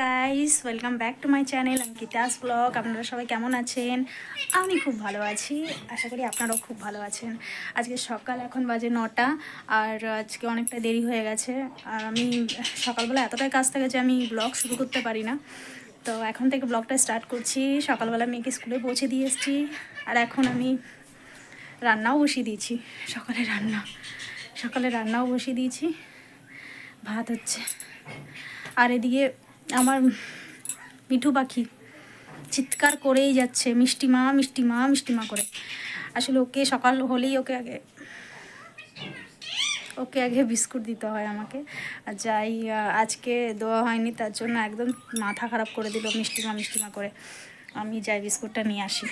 Guys welcome back to my channel Ankita's blog আপনারা সবাই কেমন আছেন? আমি খুব ভালো আছি। আশা করি আপনারাও খুব ভালো আছেন। আজকে সকাল, এখন বাজে নটা, আর আজকে অনেকটা দেরি হয়ে গেছে। আর আমি সকালবেলা এতটাই কাজ থাকে যে আমি ব্লগ শুরু করতে পারি না। তো এখন থেকে ব্লগটা স্টার্ট করছি। সকালবেলা মেয়েকে স্কুলে পৌঁছে দিয়ে এসেছি। আর এখন আমি রান্নাও বসিয়ে দিয়েছি। সকালে রান্না, সকালে রান্নাও বসিয়ে দিয়েছি। ভাত হচ্ছে। আর এদিকে আমার মিঠু পাখি চিৎকার করেই যাচ্ছে, মিষ্টি মা মিষ্টি মা মিষ্টি মা করে। আসলে ওকে সকাল হলেই ওকে আগে ওকে আগে বিস্কুট দিতে হয় আমাকে। আর যাই আজকে দেওয়া হয়নি, তার জন্য একদম মাথা খারাপ করে দিল মিষ্টি মা মিষ্টি মা করে। আমি যাই বিস্কুটটা নিয়ে আসি।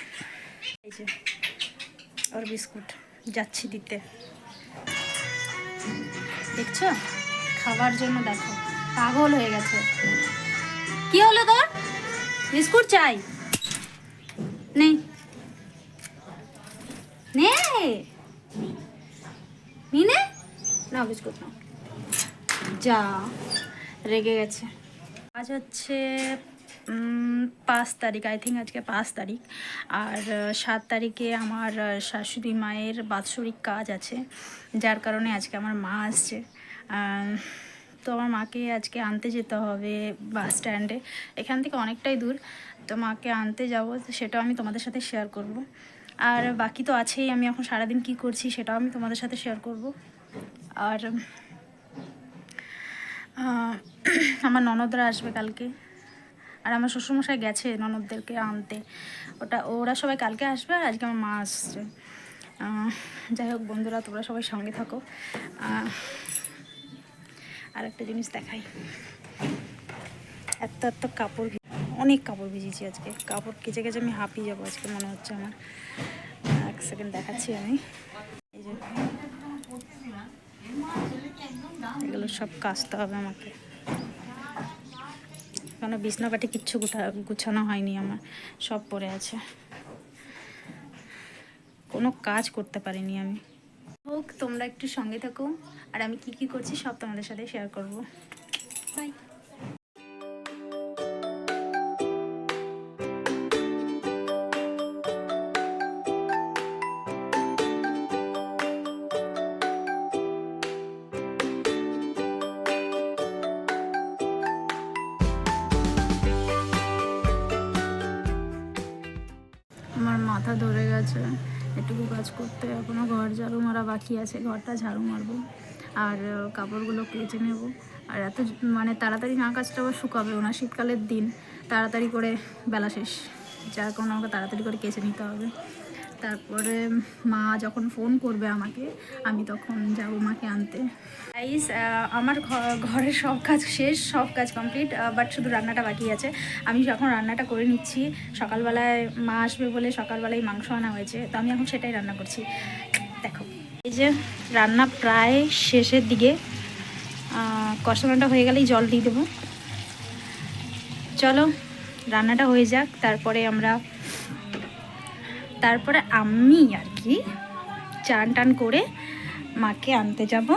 এই যে, ওর বিস্কুট, যাচ্ছি দিতে। দেখছ? খাবার জন্য দেখো, পাগল হয়ে গেছে। কি হলো তোর? বিস্কুট চাই। নেই নে। নি। নে না, বিস্কুট না। যা, রেগে গেছে। আজ হচ্ছে পাঁচ তারিখ আই থিঙ্ক আজকে পাঁচ তারিখ। আর সাত তারিখে আমার শাশুড়ি মায়ের বাৎসরিক কাজ আছে, যার কারণে আজকে আমার মা আসছে। তো আমার মাকে আজকে আনতে যেতে হবে বাস স্ট্যান্ডে। এখান থেকে অনেকটাই দূর। তো মাকে আনতে যাব সেটাও আমি তোমাদের সাথে শেয়ার করব। আর বাকি তো আছেই, আমি এখন সারাদিন কি করছি সেটাও আমি তোমাদের সাথে শেয়ার করব। আর আমার ননদরা আসবে কালকে। আর আমার শ্বশুরমশাই গেছে ননদদেরকে আনতে। ওটা, ওরা সবাই কালকে আসবে আর আজকে আমার মা আসছে। যাই হোক বন্ধুরা, তোমরা সবাই সঙ্গে থাকো। আর একটা জিনিস দেখাই। এত এত কাপড় অনেক কাপড় ভিজিয়েছি আজকে। কাপড় কেচে কেচে আমি হাঁপিয়ে যাব আজকে, মনে হচ্ছে আমার। এক সেকেন্ড দেখাচ্ছি আমি। এই এগুলো সব কাচতে হবে আমাকে। কেন বিছনাপাটি কিচ্ছু গুটা গুছানো হয়নি আমার, সব পড়ে আছে। কোনো কাজ করতে পারিনি আমি। হোক, তোমরা একটু সঙ্গে থাকো। আর আমি কি কি করছি সব তোমাদের সাথে শেয়ার করব। বাই আমার মাথা ধরে গেছে। এটুকু কাজ করতে এখনও ঘর ঝাড়ু মারা বাকি আছে, ঘরটা ঝাড়ু মারবো আর কাপড়গুলো কেচে নেব। আর এত মানে তাড়াতাড়ি না কাজটা আবার শুকাবে না শীতকালের দিন, তাড়াতাড়ি করে বেলা শেষ। যার কারণে আমাকে তাড়াতাড়ি করে কেচে নিতে হবে। তারপরে মা যখন ফোন করবে আমাকে, আমি তখন যাব মাকে আনতে। গাইস আমার ঘরের সব কাজ শেষ, সব কাজ কমপ্লিট বাট শুধু রান্নাটা বাকি আছে। আমি যখন রান্নাটা করে নিচ্ছি। সকালবেলায় মা আসবে বলে সকালবেলায় মাংস আনা হয়েছে, তো আমি এখন সেটাই রান্না করছি। দেখো, এই যে রান্না প্রায় শেষের দিকে কষানোটা হয়ে গেলেই জল দিয়ে দেবো। চলো। রান্নাটা হয়ে যাক, তারপরে আমরা, তারপরে আমি আর কি চান টান করে মাকে আনতে যাব।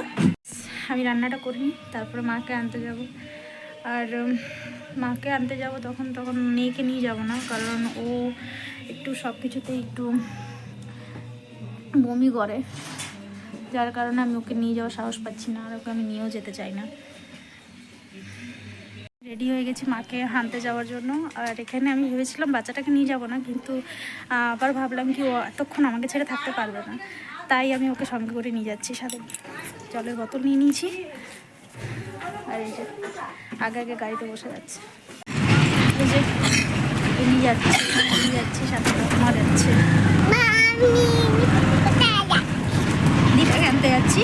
আমি রান্নাটা করিনি, তারপরে মাকে আনতে যাব। আর মাকে আনতে যাব তখন তখন মেয়েকে নিয়ে যাব না, কারণ ও একটু সব কিছুতেই একটু বমি করে। যার কারণে আমি ওকে নিয়ে যাওয়ার সাহস পাচ্ছি না, আর ওকে আমি নিয়েও যেতে চাই না। রেডি হয়ে গেছি মাকে হানতে যাওয়ার জন্য। আর এখানে আমি ভেবেছিলাম বাচ্চাটাকে নিয়ে যাব না, কিন্তু আবার ভাবলাম কি ও এতক্ষণ আমাকে ছেড়ে থাকতে পারবে না। তাই আমি ওকে সঙ্গে করে নিয়ে যাচ্ছি সাথে। জলের বোতল নিয়ে নিয়েছি। আর এই যে, আগে আগে গাড়িতে বসে যাচ্ছে। এই যে নিয়ে যাচ্ছে নিয়ে যাচ্ছি সাথে মা যাচ্ছে দীপাকে আনতে যাচ্ছি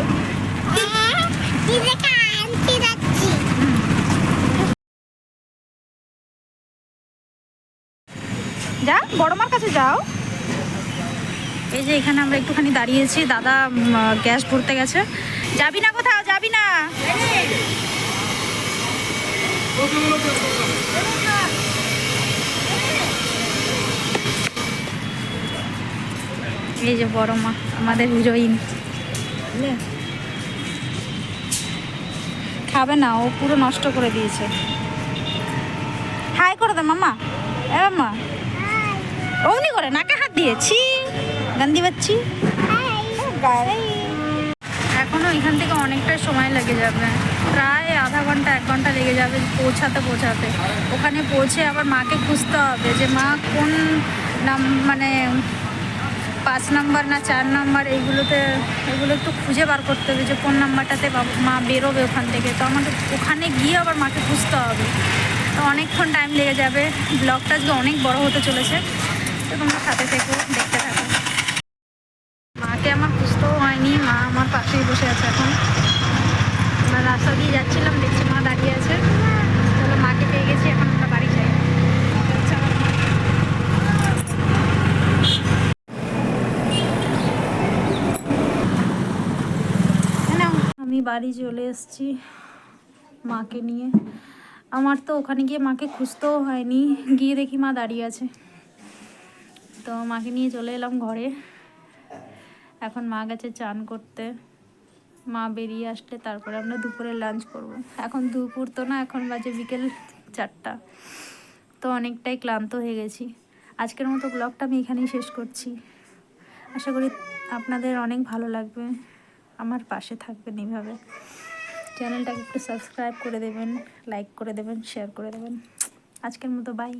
যা, বড় মার কাছে যাও। এই যে এখানে আমরা একটুখানি দাঁড়িয়েছি, দাদা গ্যাস ভরতে গেছে। যাবি না কোথাও, যাবি না। এই যে বড় মা, আমাদের হিরোইন। খাবে না, ও পুরো নষ্ট করে দিয়েছে। হাই করে দে, মামা। এ, মামা। অমনি করে নাকে হাত দিয়েছি। গান্ধি বাচ্চি এখনও এখান থেকে অনেকটা সময় লেগে যাবে। প্রায় আধা ঘণ্টা, এক ঘণ্টা লেগে যাবে পৌঁছাতে পৌঁছাতে। ওখানে পৌঁছে আবার মাকে খুঁজতে হবে যে মা কোন নাম মানে পাঁচ নাম্বার না চার নাম্বার এইগুলোতে, এগুলো একটু খুঁজে বার করতে হবে যে কোন নাম্বারটাতে মা বেরোবে ওখান থেকে। তো আমাকে ওখানে গিয়ে আবার মাকে খুঁজতে হবে। তো অনেকক্ষণ টাইম লেগে যাবে। ব্লগটা আজকে অনেক বড় হতে চলেছে। সাথে দেখতে মাকে আমার হয়নি, মা আমার পাশেই বসে আছে এখন। রাস্তা দিয়ে যাচ্ছিলাম, দেখছি মা দাঁড়িয়ে আছে। মাকে পেয়ে গেছি, এখন আমরা বাড়ি। আমি বাড়ি চলে এসেছি মাকে নিয়ে। আমার তো ওখানে গিয়ে মাকে খুঁজতেও হয়নি, গিয়ে দেখি মা দাঁড়িয়ে আছে। তো মাকে নিয়ে চলে এলাম ঘরে। এখন মা গেছে চান করতে। মা বেরিয়ে আসলে তারপরে আমরা দুপুরে লাঞ্চ করব। এখন দুপুর তো না, এখন বাজে বিকেল চারটা। তো অনেকটাই ক্লান্ত হয়ে গেছি। আজকের মতো ব্লগটা আমি এখানেই শেষ করছি। আশা করি আপনাদের অনেক ভালো লাগবে। আমার পাশে থাকবেন এইভাবে। চ্যানেলটাকে একটু সাবস্ক্রাইব করে দেবেন লাইক করে দেবেন শেয়ার করে দেবেন। আজকের মতো বাই